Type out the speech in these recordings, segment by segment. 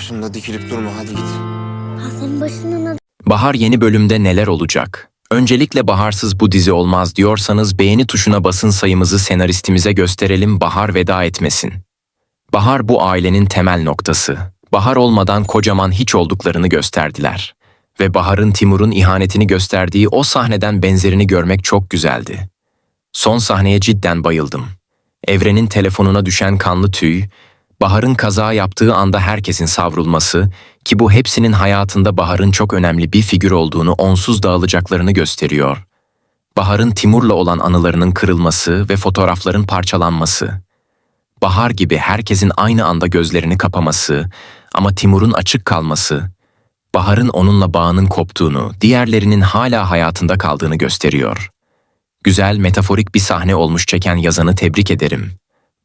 Başımda dikilip durma hadi git. Ha senin başının adı. Bahar yeni bölümde neler olacak? Öncelikle baharsız bu dizi olmaz diyorsanız beğeni tuşuna basın sayımızı senaristimize gösterelim Bahar veda etmesin. Bahar bu ailenin temel noktası. Bahar olmadan kocaman hiç olduklarını gösterdiler. Ve Bahar'ın Timur'un ihanetini gösterdiği o sahneden benzerini görmek çok güzeldi. Son sahneye cidden bayıldım. Evrenin telefonuna düşen kanlı tüy, Bahar'ın kaza yaptığı anda herkesin savrulması ki bu hepsinin hayatında Bahar'ın çok önemli bir figür olduğunu onsuz dağılacaklarını gösteriyor. Bahar'ın Timur'la olan anılarının kırılması ve fotoğrafların parçalanması. Bahar gibi herkesin aynı anda gözlerini kapaması ama Timur'un açık kalması, Bahar'ın onunla bağının koptuğunu, diğerlerinin hala hayatında kaldığını gösteriyor. Güzel, metaforik bir sahne olmuş çeken yazanı tebrik ederim.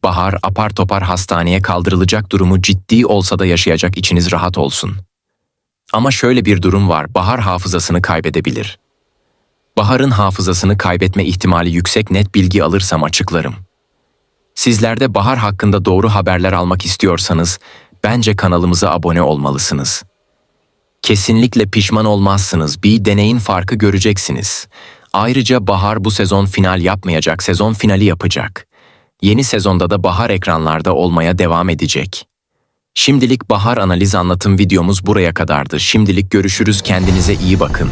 Bahar apar topar hastaneye kaldırılacak durumu ciddi olsa da yaşayacak içiniz rahat olsun. Ama şöyle bir durum var, Bahar hafızasını kaybedebilir. Bahar'ın hafızasını kaybetme ihtimali yüksek net bilgi alırsam açıklarım. Sizler de Bahar hakkında doğru haberler almak istiyorsanız bence kanalımıza abone olmalısınız. Kesinlikle pişman olmazsınız. Bir deneyin farkı göreceksiniz. Ayrıca Bahar bu sezon final yapmayacak, sezon finali yapacak. Yeni sezonda da Bahar ekranlarda olmaya devam edecek. Şimdilik Bahar analiz anlatım videomuz buraya kadardı. Şimdilik görüşürüz. Kendinize iyi bakın.